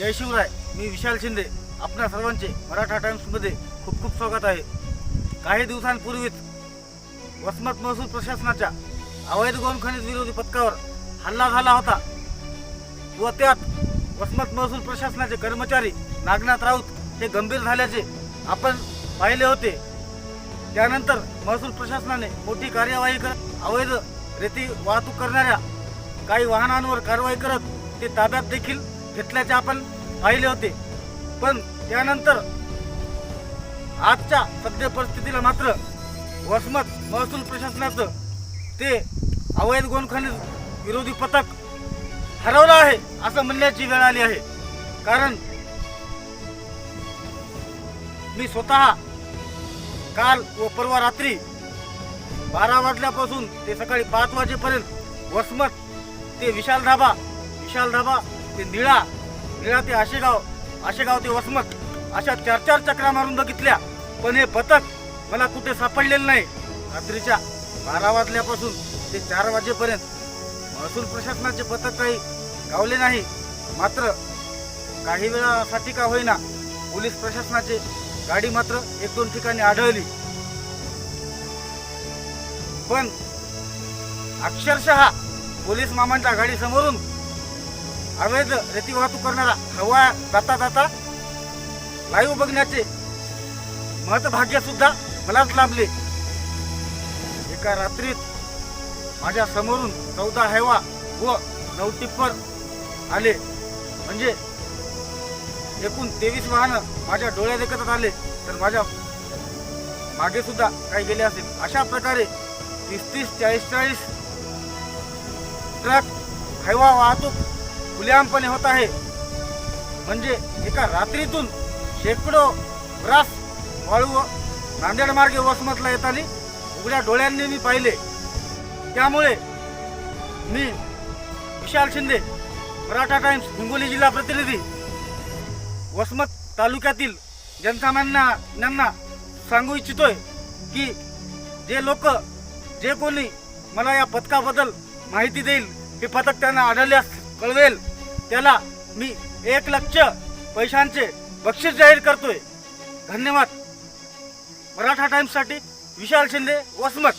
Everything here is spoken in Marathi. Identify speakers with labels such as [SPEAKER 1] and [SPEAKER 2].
[SPEAKER 1] जय शिवराय मी विशाल शिंदे. आपणा सर्वांचे मराठा टाइम्समध्ये खूप खूप स्वागत आहे. काही दिवसांपूर्वीच वसमत महसूल प्रशासनाच्या अवैध गोनखनिज विरोधी पथकावर हल्ला झाला होता. व त्यात वसमत महसूल प्रशासनाचे कर्मचारी नागनाथ राऊत हे गंभीर झाल्याचे आपण पाहिले होते. त्यानंतर महसूल प्रशासनाने मोठी कार्यवाही करत अवैध रेती वाहतूक करणाऱ्या काही वाहनांवर कारवाई करत ते ताब्यात देखील घेतल्याचे आपण पाहिले होते. पण त्यानंतर आजच्या सध्या परिस्थितीला मात्र वसमत महसूल प्रशासनाचं ते अवैध गोनखनिज विरोधी पथक हरवलं आहे असं म्हणण्याची वेळ आली आहे. कारण मी स्वतः काल व परवा रात्री बारा वाजल्यापासून ते सकाळी पाच वाजेपर्यंत वसमत ते विशाल धाबा विशाल धाबा ते निळा निळा ते आशेगाव आशेगाव ते वसमत अशा चार चार चक्रा मारून बघितल्या. पण हे पथक मला कुठे सापडलेलं नाही. रात्रीच्या बारा वाजल्यापासून ते चार वाजेपर्यंत महसूल प्रशासनाचे पथक काही गावले नाही. मात्र काही वेळासाठी का होईना पोलीस प्रशासनाचे गाडी मात्र एक दोन ठिकाणी आढळली. पण अक्षरशः पोलीस मामांच्या गाडी समोरून अवैध रेती वाहतूक करणारा हवा जाता जाता लाईव्ह बघण्याचे महत्भाग्य सुद्धा मलाच लाभले. एका रात्रीत माझ्या समोरून चौदा हैवा व नऊ टिप्पर आले. म्हणजे एकूण तेवीस वाहनं माझ्या डोळ्यात एकत्र आले तर माझ्या मागे सुद्धा काही गेले असेल. अशा प्रकारे तीस तीस चाळीस चाळीस ट्रक हैवा वाहतूक खुलेआमपणे होत आहे. म्हणजे एका रात्रीतून शेकडो ग्रास वाळू व नांदेड मार्गे वसमतला येताना उघड्या डोळ्यांनी मी पाहिले. त्यामुळे मी विशाल शिंदे मराठा टाइम्स हिंगोली जिल्हा प्रतिनिधी वसमत तालुक्यातील जनसामान्यांना सांगू इच्छितोय की जे लोक जे कोणी मला या पथकाबद्दल माहिती देईल हे पथक त्यांना आढळल्यास कळवेल. त्याला मी एक लक्ष पैशांचे बक्षीस जाहीर करतोय. धन्यवाद. मराठा टाइम्ससाठी विशाल शिंदे वसमत.